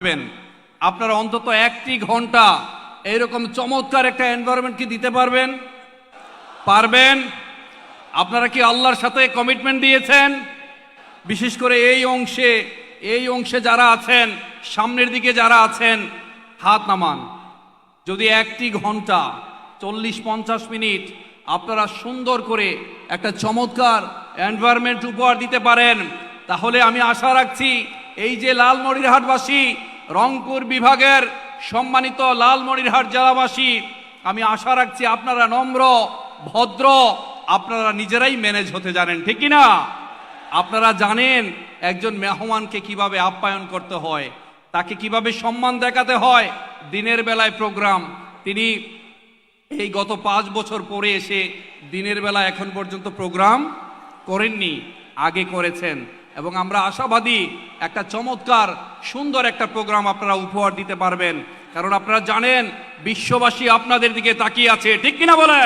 পারবেন আপনারা অন্তত একটি ঘণ্টা এইরকম চমৎকার একটা এনভায়রনমেন্ট কি দিতে পারবেন? পারবেন? আপনারা কি আল্লাহর সাথে কমিটমেন্ট দিয়েছেন? বিশেষ করে এই অংশে এই অংশে যারা আছেন, সামনের দিকে যারা আছেন, হাত নামান। যদি একটি ঘণ্টা, চল্লিশ, পঞ্চাশ মিনিট আপনারা সুন্দর করে একটা চমৎকার এনভায়রনমেন্ট উপহার দিতে পারেন, তাহলে আমি আশা রাখছি এই যে লালমনিরহাটবাসী রংপুর বিভাগের সম্মানিত লালমনিরহাট জেলাবাসী, আমি আশা রাখছি আপনারা নম্র, ভদ্র, আপনারা নিজেরাই ম্যানেজ হতে জানেন, ঠিক না? আপনারা জানেন একজন মেহমানকে কীভাবে আপ্যায়ন করতে হয়, তাকে কীভাবে সম্মান দেখাতে হয়, দিনের বেলায় প্রোগ্রাম। তিনি এই গত পাঁচ বছর পরে এসে দিনের বেলা এখন পর্যন্ত প্রোগ্রাম করেননি, আগে করেছেন। এবং আমরা আশাবাদী, একটা চমৎকার, সুন্দর একটা প্রোগ্রাম আপনারা উপহার দিতে পারবেন। কারণ আপনারা জানেন, বিশ্ববাসী আপনাদের দিকে তাকিয়ে আছে, ঠিক কিনা বলে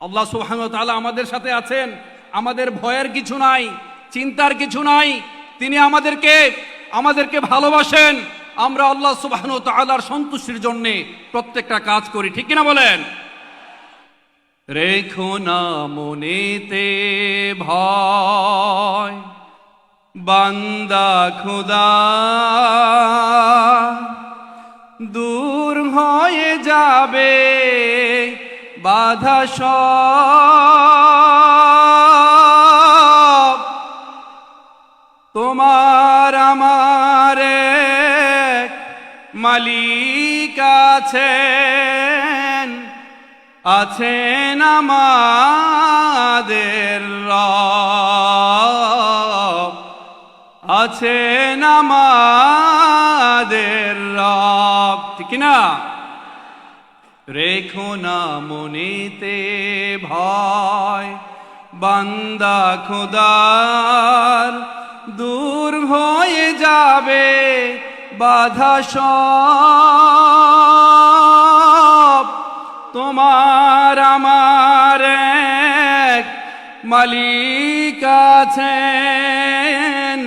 আল্লাহ সুবহান তাআলা আমাদের সাথে আছেন। আমাদের ভয়ের কিছু নাই, চিন্তার কিছু নাই। তিনি আমাদেরকে আমাদেরকে ভালোবাসেন। আমরা আল্লাহ তাআলার সন্তুষ্টির জন্য প্রত্যেকটা কাজ করি, ঠিক কিনা বলেন? রেখো না মনেতে ভয়, বান্দা খুদা। দূর হয়ে যাবে বাধা সব। তোমার আমার মালিক আছেন। আছেন আমাদের রব। আছেন আমাদের রব। ঠিক না রেখো না মনেতে ভয়, বান্দা খোদার দূর হয়ে যাবে বাধা সব। মালিক আছেন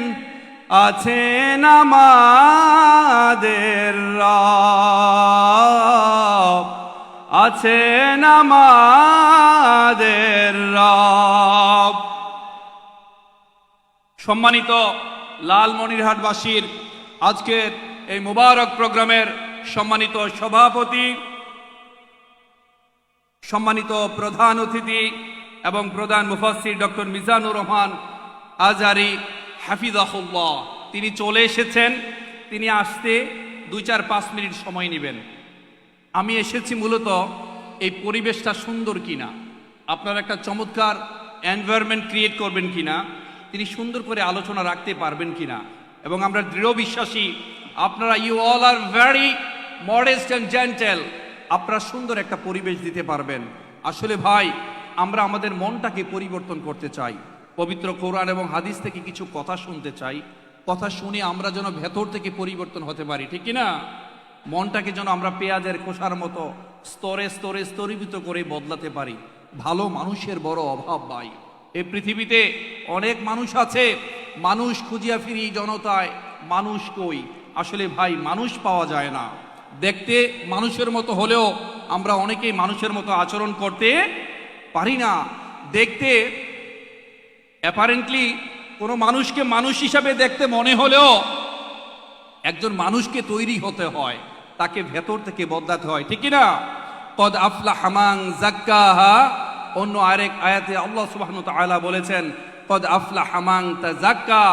আছেন আমাদের রব, আছেন আমাদের রব। সম্মানিত লালমনিরহাটবাসীর আজকের এই মুবারক প্রোগ্রামের সম্মানিত সভাপতি, সম্মানিত প্রধান অতিথি এবং প্রধান মুফাসির ডক্টর মিজানুর রহমান আজারি হাফিজাহুল্লাহ। তিনি চলে এসেছেন, তিনি আসতে দুই চার পাঁচ মিনিট সময় নেবেন। আমি এসেছি মূলত এই পরিবেশটা সুন্দর কিনা, আপনারা একটা চমৎকার এনভায়রনমেন্ট ক্রিয়েট করবেন কিনা, তিনি সুন্দর করে আলোচনা রাখতে পারবেন কিনা, এবং আমরা দৃঢ় বিশ্বাসী, আপনারা you all are very modest and gentle আপনারা সুন্দর একটা পরিবেশ দিতে পারবেন। আসলে ভাই আমরা আমাদের মনটাকে পরিবর্তন করতে চাই। পবিত্র কোরআন এবং হাদিস থেকে কিছু কথা শুনতে চাই। কথা শুনে আমরা যেন ভেতর থেকে পরিবর্তন হতে পারি, ঠিক না মনটাকে যেন আমরা পেঁয়াজের খোসার মতো স্তরে স্তরে স্তরীভূত করে বদলাতে পারি। ভালো মানুষের বড় অভাব ভাই। এই পৃথিবীতে অনেক মানুষ আছে, মানুষ খুঁজিয়া ফিরি জনতায়, মানুষ কই? আসলে ভাই, মানুষ পাওয়া যায় না। দেখতে মানুষের মতো হলেও আমরা অনেকেই মানুষের মতো আচরণ করতে পারি না। দেখতে অ্যাপারেন্টলি কোনো মানুষকে মানুষ হিসাবে দেখতে মনে হলেও একজন মানুষকে তৈরি হতে হয়, তাকে ভেতর থেকে বদলাতে হয়, ঠিক না কদ আফলা হামাং জাক্কাহা অন্য আরেক আয়াতে আল্লাহ ওয়া বলেছেন, কদ আফলা হামাং তা জাক্কা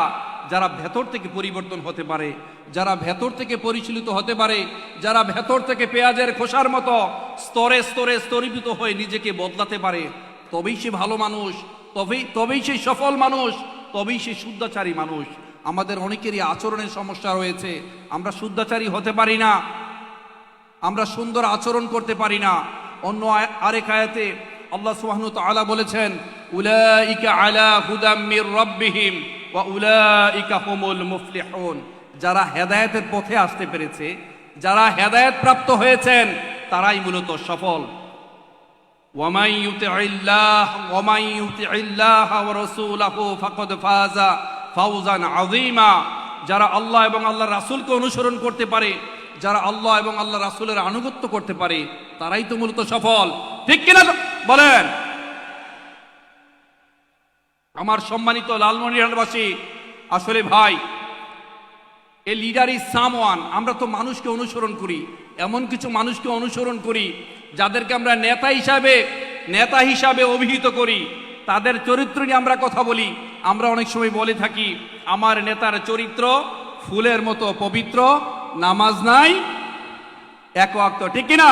যারা ভেতর থেকে পরিবর্তন হতে পারে, যারা ভেতর থেকে পরিচালিত হতে পারে, যারা ভেতর থেকে পেঁয়াজের খোসার মতো স্তরে স্তরে স্তরীভূত হয়ে নিজেকে বদলাতে পারে, তবেই সে ভালো মানুষ, তবেই তবেই সে সফল মানুষ, তবেই সে শুদ্ধাচারী মানুষ। আমাদের অনেকেরই আচরণের সমস্যা রয়েছে। আমরা শুদ্ধাচারী হতে পারি না। আমরা সুন্দর আচরণ করতে পারি না। অন্য আরেক আয়াতে আল্লাহ সুবহানাহু ওয়া বলেছেন, উলাইকা আলা হুদাম মির যারা হেদায়েতের পথে আসতে পেরেছে, যারা হেদায়েত প্রাপ্ত হয়েছেন, তারাই মূলত সফল। ওয়ামাই ইউতিল্লাহ ওয়ামাই ইউতিল্লাহ ওয়া রাসূলাহু ফাকাদ ফাজা ফাউজান আযীমা। যারা আল্লাহ এবং আল্লাহ রাসুলকে অনুসরণ করতে পারে, যারা আল্লাহ এবং আল্লাহ রাসূলের আনুগত্য করতে পারে, তারাই তো মূলত সফল। ঠিক কিনা বলেন? আমার সম্মানিত লালমনিরহাটবাসী আসলে ভাই, এ লিডার ইজ সামওয়ান আমরা তো মানুষকে অনুসরণ করি, এমন কিছু মানুষকে অনুসরণ করি, যাদেরকে আমরা নেতা হিসাবে নেতা হিসাবে অভিহিত করি, তাদের চরিত্র নিয়ে আমরা কথা বলি, আমরা অনেক সময় বলে থাকি, আমার নেতার চরিত্র ফুলের মতো পবিত্র, নামাজ নাই, এক ওয়াক্ত, ঠিক কিনা?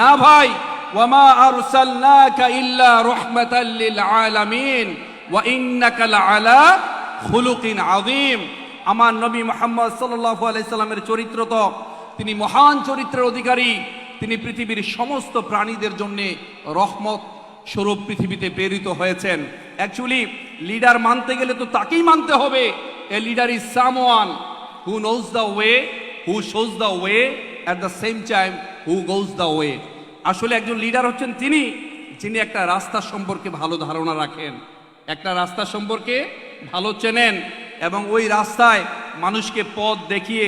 না ভাই, ওয়ামা আরসালনাকা ইল্লা আলামিন। ওয়া ইন্নাকা লাআলা খুলুকিন আযীম। আমার নবী মুহাম্মদ সাল্লাল্লাহু আলাইহি সাল্লামের চরিত্র তো, তিনি মহান চরিত্রের অধিকারী। তিনি পৃথিবীর সমস্ত প্রাণীদের জন্য রহমত স্বরূপ পৃথিবীতে প্রেরিত হয়েছেন। অ্যাকচুয়ালি লিডার মানতে গেলে তো তাকেই মানতে হবে। A leader is someone who knows the way who shows the way at the same time who goes the way আসলে একজন লিডার হচ্ছেন তিনি, যিনি একটা রাস্তা সম্পর্কে ভালো ধারণা রাখেন। একটা রাস্তা সম্পর্কে ভালো চেনেন এবং ওই রাস্তায় মানুষকে পথ দেখিয়ে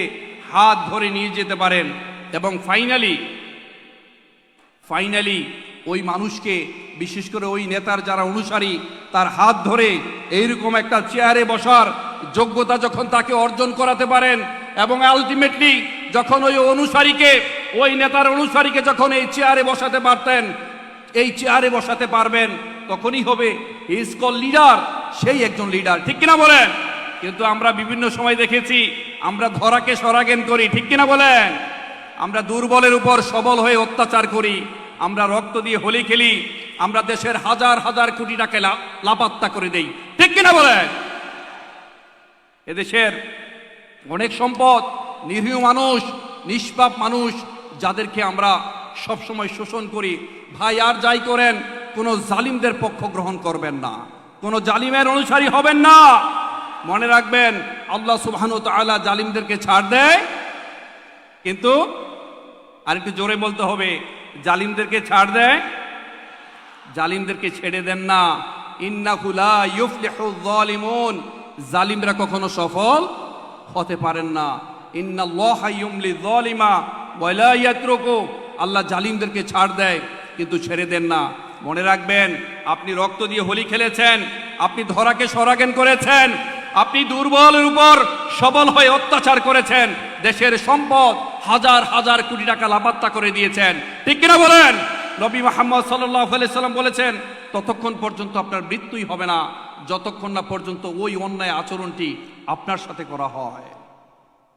হাত ধরে নিয়ে যেতে পারেন এবং ফাইনালি ফাইনালি ওই মানুষকে, বিশেষ করে ওই নেতার যারা অনুসারী, তার হাত ধরে এইরকম একটা চেয়ারে বসার যোগ্যতা যখন তাকে অর্জন করাতে পারেন এবং আলটিমেটলি যখন ওই অনুসারীকে, ওই নেতার অনুসারীকে যখন এই চেয়ারে বসাতে পারতেন, এই চেয়ারে বসাতে পারবেন তখনই হবে। ইজ লিডার সেই একজন লিডার ঠিক কিনা বলেন? কিন্তু আমরা বিভিন্ন সময় দেখেছি, আমরা ধরাকে সরাগেন করি। ঠিক কিনা বলেন? আমরা দুর্বলের উপর সবল হয়ে অত্যাচার করি। আমরা রক্ত দিয়ে হোলি খেলি। আমরা দেশের হাজার হাজার কোটি টাকা লাপাত্তা করে দেই। ঠিক কিনা বলেন? এদেশের অনেক সম্পদ, নিরীহ মানুষ, নিষ্পাপ মানুষ, যাদেরকে আমরা সবসময় শোষণ করি। ভাই, আর যাই করেন কোনো জালিমদের পক্ষ গ্রহণ করবেন না। কোনো জালিমের অনুসারী হবেন না। মনে রাখবেন, আল্লাহ সুবহান তাআলা জালিমদেরকে ছাড় দেয়। কিন্তু আর একটু জোরে বলতে হবে, জালিমদেরকে ছাড় দেয়। জালিমদেরকে ছেড়ে দেন না। জালিমরা কখনো সফল হতে পারেন না। আল্লাহ জালিমদেরকে ছাড় দেয়, কিন্তু ছেড়ে দেন না। মনে রাখবেন, আপনি রক্ত দিয়ে হোলি খেলেছেন, আপনি ধরাকে সরাগেন করেছেন, আপনি দুর্বলের উপর সবল হয়ে অত্যাচার করেছেন, দেশের সম্পদ হাজার হাজার কোটি টাকা লাপাত্তা করে দিয়েছেন। ঠিক কিনা বলেন? নবী মোহাম্মদ সাল্লাম বলেছেন, ততক্ষণ পর্যন্ত আপনার মৃত্যুই হবে না, যতক্ষণ না পর্যন্ত ওই অন্যায় আচরণটি আপনার সাথে করা হয়।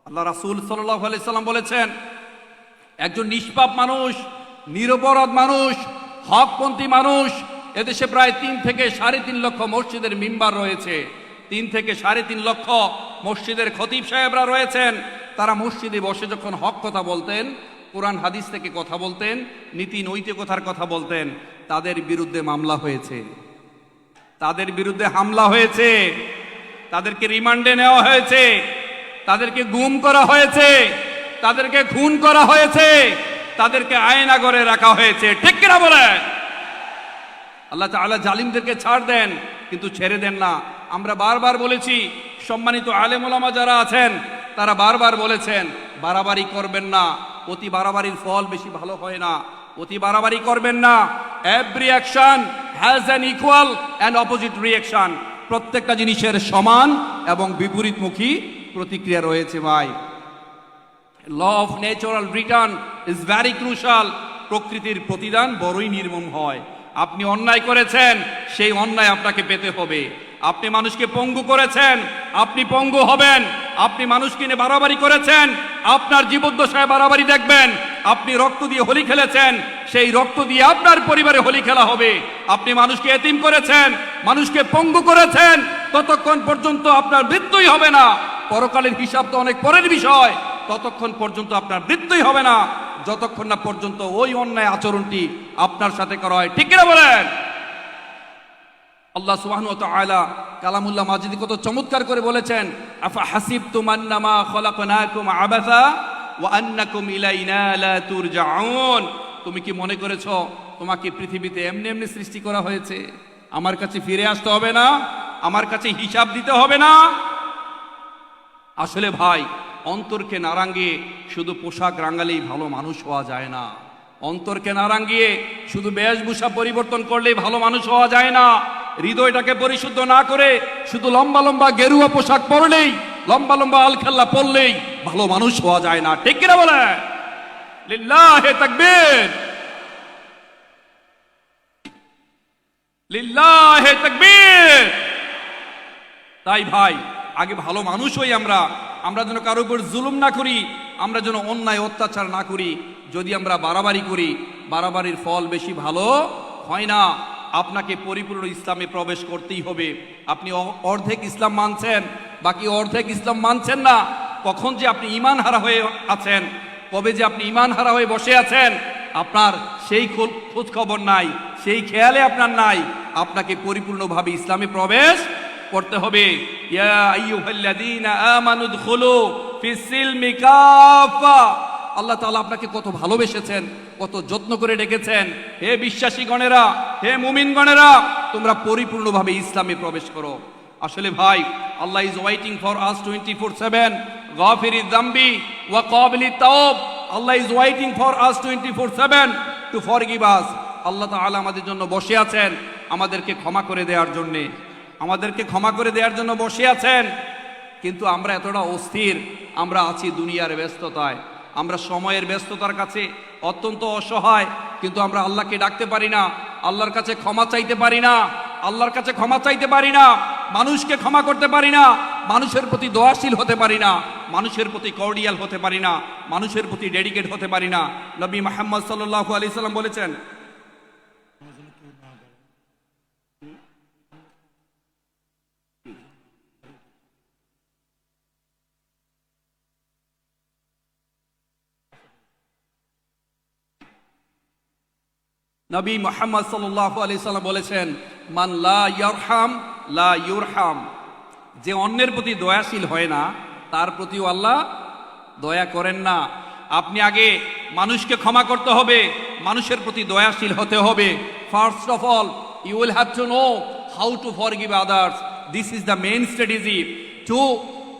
আল্লাহ রাসূল সাল্লাহ সাল্লাম বলেছেন, একজন নিষ্পাপ মানুষ, নিরপরাধ মানুষ হকপন্থী মানুষ, এদেশে প্রায় তিন থেকে সাড়ে তিন লক্ষ মসজিদের মিম্বার রয়েছে। তিন থেকে সাড়ে তিন লক্ষ মসজিদের খতিব সাহেবরা রয়েছেন। তারা মসজিদে বসে যখন হক কথা বলতেন, কোরআন হাদিস থেকে কথা বলতেন, নীতি নৈতিকতার কথা বলতেন, তাদের বিরুদ্ধে মামলা হয়েছে। তাদের বিরুদ্ধে হামলা হয়েছে। তাদেরকে রিমান্ডে নেওয়া হয়েছে। তাদেরকে গুম করা হয়েছে। তাদেরকে খুন করা হয়েছে। তাদেরকে আয়নাগরে রাখা হয়েছে। ঠিক কিনা বলে? আল্লাহ তাআলা জালিমদেরকে ছাড় দেন, কিন্তু ছেড়ে দেন না। আমরা বারবার বলেছি, সম্মানিত আলেম ওলামা যারা আছেন, তারা বারবার বলেছেন, বাড়াবাড়ি করবেন না, অতি বাড়াবাড়ির ফল বেশি ভালো হয় না, অতি বাড়াবাড়ি করবেন না। Every action has an equal and opposite reaction প্রত্যেকটা জিনিসের সমান এবং বিপরীতমুখী প্রতিক্রিয়া রয়েছে ভাই। Law of natural return is very crucial প্রকৃতির প্রতিদান বড়ই নির্মম হয়। আপনি অন্যায় করেছেন, সেই অন্যায় আপনাকে পেতে হবে। আপনি মানুষকে পঙ্গু করেছেন, আপনি পঙ্গু হবেন। আপনি মানুষকে নিয়ে বাড়াবাড়ি করেছেন, আপনার জীবদ্দশায় বাড়াবাড়ি দেখবেন। আপনি রক্ত দিয়ে হোলি খেলেছেন, সেই রক্ত দিয়ে আপনার পরিবারে হোলি খেলা হবে। আপনি মানুষকে এতিম করেছেন, মানুষকে পঙ্গু করেছেন, ততক্ষণ পর্যন্ত আপনার মৃত্যুই হবে না। পরকালের হিসাব তো অনেক পরের বিষয়। ততক্ষণ পর্যন্ত আপনার মৃত্যুই হবে না। যতক্ষণ না পর্যন্ত ওই অন্যায় আচরণটি আপনার সাথে করা হয়। ঠিক কিনা বলেন? আল্লাহ সুবহানাহু ওয়া তাআলা কালামুল্লাহ মাজিদি কত চমৎকার করে বলেছেন, আফা হাসিবতুম আন্নামা খলাকনাকুম আবাসা ওয়া আন্নাকুম ইলাইনা লা তুরজাউন। তুমি কি মনে করেছ, তোমাকে পৃথিবীতে এমনি এমনি সৃষ্টি করা হয়েছে? আমার কাছে ফিরে আসতে হবে না? আমার কাছে হিসাব দিতে হবে না? আসলে ভাই অন্তরকে না শুধু পোশাক রাঙালেই ভালো মানুষ হওয়া যায় না। অন্তরকে না রাঙ্গিয়ে শুধু বেশভূষা পরিবর্তন করলেই ভালো মানুষ হওয়া যায় না। হৃদয়টাকে পরিশুদ্ধ না করে শুধু লম্বা লম্বা গেরুয়া পোশাক পরলেই, লম্বা লম্বা আলখাল্লা পরলেই ভালো মানুষ হওয়া যায় না। ঠিক কিনা বলে? লিল্লাহে তাকবীর। লিল্লাহে তাকবীর। তাই ভাই, আগে ভালো মানুষ হই আমরা আমরা যেন কারও উপর জুলুম না করি, আমরা যেন অন্যায় অত্যাচার না করি, যদি আমরা বাড়াবাড়ি করি, বাড়াবাড়ির ফল বেশি ভালো হয় না। আপনাকে পরিপূর্ণ ইসলামে প্রবেশ করতেই হবে। আপনি অর্ধেক ইসলাম মানছেন, বাকি অর্ধেক ইসলাম মানছেন না। কখন যে আপনি ইমান হারা হয়ে আছেন, কবে যে আপনি ইমান হারা হয়ে বসে আছেন, আপনার সেই খোঁজ- খবর নাই, সেই খেয়ালে আপনার নাই। আপনাকে পরিপূর্ণভাবে ইসলামে প্রবেশ করতে হবে। ইয়া আইয়ুহাল্লাযীনা আমানু দুখুলু ফিস-সিলমি কাফা। আল্লাহ তাআলা আপনাকে কত ভালোবেসেছেন, কত যত্ন করে ডেকেছেন। হে বিশ্বাসী গণেরা, হে মুমিন গণেরা, তোমরা পরিপূর্ণভাবে ইসলামে প্রবেশ করো। আসলে ভাই, আল্লাহ is waiting for us twenty four seven গাফিরি দাম্বি ওয়া কাবিলি তাওব আল্লাহ is waiting for us twenty four seven to forgive us আল্লাহ তাআলা আমাদের জন্য বসে আছেন আমাদেরকে ক্ষমা করে দেওয়ার জন্যে। আমাদেরকে ক্ষমা করে দেওয়ার জন্য বসে আছেন। কিন্তু আমরা এতটা অস্থির, আমরা আছি দুনিয়ার ব্যস্ততায়। আমরা সময়ের ব্যস্ততার কাছে অত্যন্ত অসহায়, কিন্তু আমরা আল্লাহকে ডাকতে পারি না, আল্লাহর কাছে ক্ষমা চাইতে পারি না, আল্লাহর কাছে ক্ষমা চাইতে পারি না, মানুষকে ক্ষমা করতে পারি না, মানুষের প্রতি দয়াশীল হতে পারি না, মানুষের প্রতি কর্ডিয়াল হতে পারি না, মানুষের প্রতি ডেডিকেট হতে পারি না। নবী মোহাম্মদ সাল্লাহ আলি সাল্লাম বলেছেন নবী মোহাম্মদ সাল্লাহ আলি সাল্লাম বলেছেন মান লা ইয়ারহাম লা ইউরহাম। যে অন্যের প্রতি দয়াশীল হয় না তার প্রতিও আল্লাহ দয়া করেন না। আপনি আগে মানুষকে ক্ষমা করতে হবে মানুষের প্রতি দয়াশীল হতে হবে। First of all you will have to know how to forgive others this is the main strategy to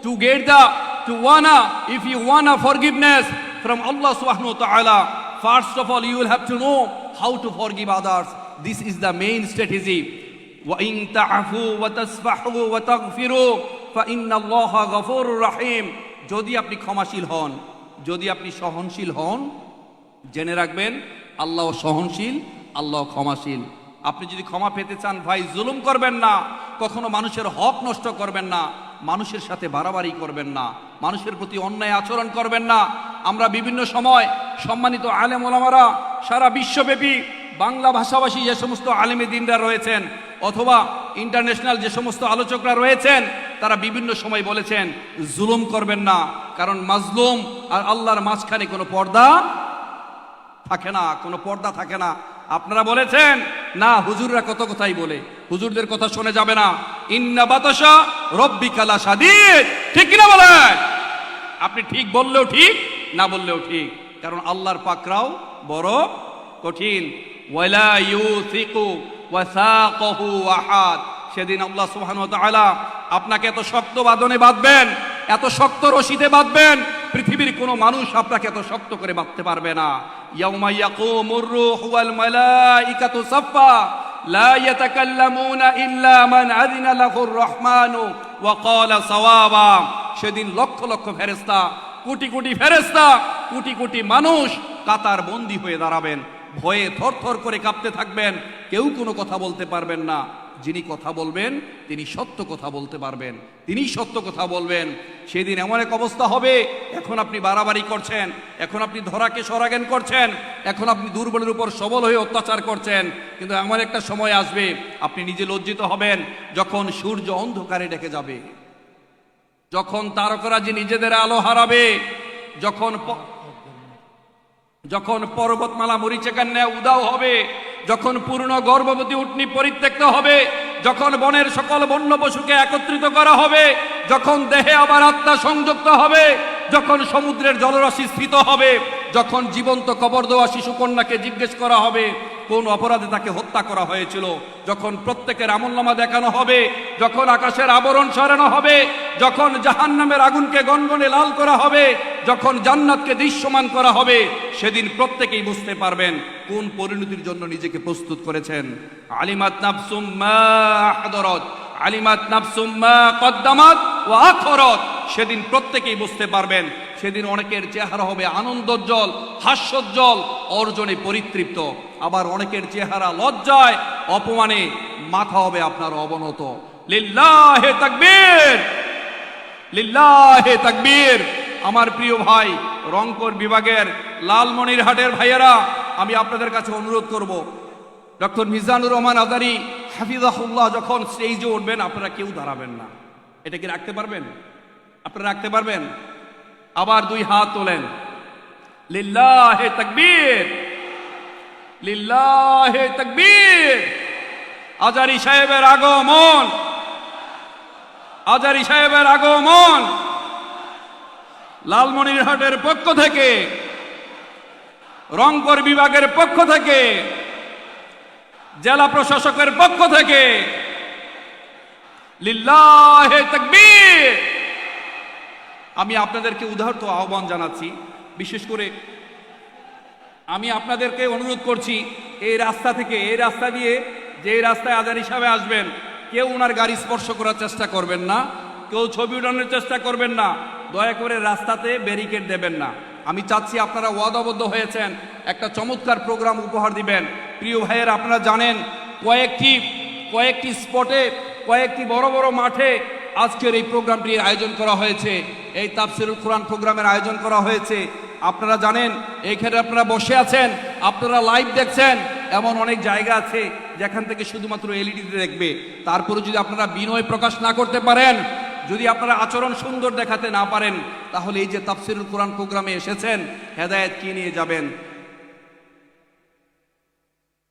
to get the to wanna if you want wanna forgiveness from Allah subhanahu wa ta'ala. First of all, you have to to know how to forgive others. This is the main strategy. وَإِن تَعْفُوا وَتَصْفَحُوا وَتَغْفِرُوا فَإِنَّ اللَّهَ غَفُورٌ رَحِيمٌ যদি আপনি ক্ষমাশীল হন যদি আপনি সহনশীল হন জেনে রাখবেন আল্লাহ সহনশীল আল্লাহ ক্ষমাশীল আপনি যদি ক্ষমা পেতে চান ভাই জুলুম করবেন না কখনো মানুষের হক নষ্ট করবেন না মানুষের সাথে বাড়াবাড়ি করবেন না মানুষের প্রতি অন্যায় আচরণ করবেন না আমরা বিভিন্ন সময় সম্মানিত আলেম ওলামারা সারা বিশ্বব্যাপী বাংলা ভাষাভাষী যে সমস্ত আলেমী দিনরা রয়েছেন, অথবা ইন্টারন্যাশনাল যে সমস্ত আলোচকরা রয়েছেন, তারা বিভিন্ন সময় বলেছেন, জুলুম করবেন না, কারণ মাজলুম আর আল্লাহর মাঝখানে কোনো পর্দা থাকে না, কোনো পর্দা থাকে না। আপনারা বলেছেন, না, হুজুররা কত কথাই বলে, হুজুরদের কথা শুনে যাবে না। ইন্না বাতাসা রব্বি কালা সাদিদ ঠিক কিনা বলেন? আপনি ঠিক বললেও ঠিক, না বললেও ঠিক। কারণ আল্লাহর পাকরাও বড় কঠিন। আহাদ। সেদিন আল্লাহ সুবহানাহু আপনাকে এত শক্ত বাঁধনে বাঁধবেন, এত শক্ত রশিদে বাঁধবেন, পৃথিবীর কোনো মানুষ আপনাকে এত শক্ত করে বাঁধতে পারবে না। লা লাহুর রহমানু সেদিন লক্ষ লক্ষ ফেরেশতা, কোটি কোটি ফেরেশতা কোটি কোটি মানুষ কাতার বন্দী হয়ে দাঁড়াবেন। ভয়ে থরথর করে কাঁপতে থাকবেন। কেউ কোনো কথা বলতে পারবেন না। যিনি কথা বলবেন, তিনি সত্য কথা বলতে পারবেন। তিনি সত্য কথা বলবেন। সেদিন এমন এক অবস্থা হবে, এখন আপনি বাড়াবাড়ি করছেন, এখন আপনি ধরাকে সরাগেন করছেন, এখন আপনি দুর্বলের উপর সবল হয়ে অত্যাচার করছেন। কিন্তু এমন একটা সময় আসবে, আপনি নিজে লজ্জিত হবেন, যখন সূর্য অন্ধকারে ডেকে যাবে। যখন তারকরা যে নিজেদের আলো হারাবে, যখন যখন পর্বতমালা মরিচেকার ন্যায় উদাও হবে, যখন পূর্ণ গর্ভবতী উটনি পরিত্যক্ত হবে, যখন বনের সকল বন্য পশুকে একত্রিত করা হবে, যখন দেহে আবার আত্মা সংযুক্ত হবে, যখন সমুদ্রের জলরাশি স্থিত হবে, যখন জীবন্ত কবর দেওয়া শিশু কন্যাকে জিজ্ঞেস করা হবে কোন অপরাধে তাকে হত্যা করা হয়েছিল? যখন প্রত্যেকের আমলনামা দেখানো হবে, যখন আকাশের আবরণ সরানো হবে, যখন জাহান্নামের আগুনকে গনগনে লাল করা হবে, যখন জান্নাতকে দৃশ্যমান করা হবে, সেদিন প্রত্যেকেই বুঝতে পারবেন কোন পরিণতির জন্য নিজেকে প্রস্তুত করেছেন। আলিমাত নাফসুম মা আহদরত, আলিমাত কদ্দামাত ও আখরত। সেদিন প্রত্যেকেই বুঝতে পারবেন, সেদিন অনেকের চেহারা হবে আনন্দোজ্জ্বল, হাস্যোজ্জ্বল, অর্জনে পরিতৃপ্ত। আবার অনেকের চেহারা লজ্জায় অপমানে মাথা হবে আপনার অবনত। লিল্লাহে তাকবীর! লিল্লাহে তাকবীর! আমার প্রিয় ভাই, রংপুর বিভাগের লালমনিরহাটের ভাইয়েরা, আমি আপনাদের কাছে অনুরোধ করব, ডক্টর মিজানুর রহমান আদারি হাফিজাহুল্লাহ, যখন স্টেজে উঠবেন, আপনারা কেউ দাঁড়াবেন না। এটা কি রাখতে পারবেন? আপনারা রাখতে পারবেন? আবার দুই হাত তোলেন। লিল্লাহে তাকবীর! লিল্লাহে তাকবীর। আজারি সাহেবের আগমন। আজারি সাহেবের আগমন। লালমনিরহাটের পক্ষ থেকে, রংপুর বিভাগের পক্ষ থেকে, জেলা প্রশাসকের পক্ষ থেকে, লিল্লাহে তাকবীর। আমি আপনাদেরকে উদাহরত আহ্বান জানাচ্ছি, বিশেষ করে আমি আপনাদেরকে অনুরোধ করছি, এই রাস্তা থেকে, এই রাস্তা দিয়ে যে রাস্তায় আজার হিসাবে আসবেন, কেউ ওনার গাড়ি স্পর্শ করার চেষ্টা করবেন না, কেউ ছবি উঠানোর চেষ্টা করবেন না, দয়া করে রাস্তাতে ব্যারিকেড দেবেন না। আমি চাচ্ছি আপনারা ওয়াদাবদ্ধ হয়েছেন, একটা চমৎকার প্রোগ্রাম উপহার দিবেন। প্রিয় ভাইয়ের, আপনারা জানেন, কয়েকটি কয়েকটি স্পটে কয়েকটি বড় বড় মাঠে আজকের এই প্রোগ্রামটির আয়োজন করা হয়েছে। এই তাফসিরুল কোরআন প্রোগ্রামের আয়োজন করা হয়েছে। আপনারা জানেন এইখানে আপনারা বসে আছেন, আপনারা লাইভ দেখছেন, এমন অনেক জায়গা আছে যেখান থেকে শুধুমাত্র এলইডিতে দেখবে। তারপরে যদি আপনারা বিনয় প্রকাশ না করতে পারেন, যদি আপনারা আচরণ সুন্দর দেখাতে না পারেন, তাহলে এই যে তাফসিরুল কোরআন প্রোগ্রামে এসেছেন, হেদায়েত কি নিয়ে যাবেন?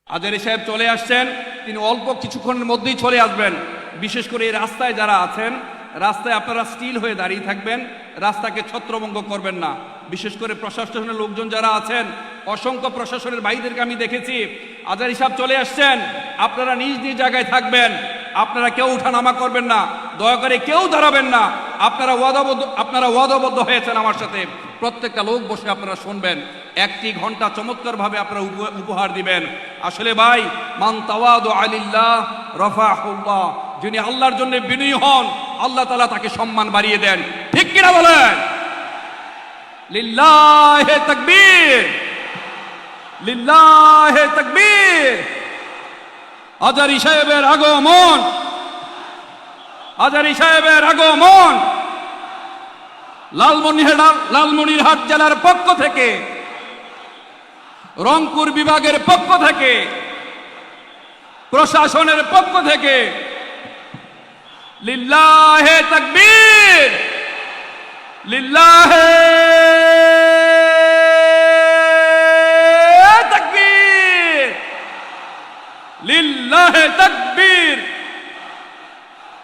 আজারি সাহেব চলে আসছেন, তিনি অল্প কিছুক্ষণের মধ্যেই চলে আসবেন। বিশেষ করে এই রাস্তায় যারা আছেন, রাস্তায় আপনারা স্টিল হয়ে দাঁড়িয়ে থাকবেন, রাস্তাকে ছত্রভঙ্গ করবেন না। বিশেষ করে প্রশাসনের লোকজন যারা আছেন, অসংখ্য প্রশাসনের ভাইদেরকে আমি দেখেছি। আজার হিসাব চলে আসছেন, আপনারা নিজ নিজ জায়গায় থাকবেন, আপনারা কেউ উঠানামা করবেন না, দয়া করে কেউ দাঁড়াবেন না, আপনারা ওয়াদাবদ্ধ আপনারা ওয়াদাবদ্ধ হয়েছেন আমার সাথে। প্রত্যেকটা লোক বসে আপনারা শুনবেন, একটি ঘণ্টা চমৎকার ভাবে আপনারা উপ- উপহার দিবেন। আসলে ভাই, মান তাওয়াদু আলিল্লাহ রফাহুল্লাহ, যিনি আল্লাহর জন্য বিনয়ী হন, আল্লাহ তাআলা তাকে সম্মান বাড়িয়ে দেন। ঠিক কিনা বলেন? লিল্লাহে তাকবীর। লিল্লাহে তাকবীর। আজারি সাহেবের আগমন। আজারি সাহেবের আগমন। লালমনিরহাট লালমনিরহাট জেলার পক্ষ থেকে, রংপুর বিভাগের পক্ষ থেকে, প্রশাসনের পক্ষ থেকে, লিল্লাহে তাকবীর। লিল্লাহে তাকবীর। লিল্লাহে তাকবীর।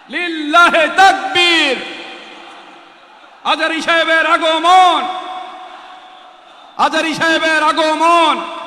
লিল্লাহে তাকবীর। আজারি সাহেবের আগমন। আজারি সাহেবের আগমন।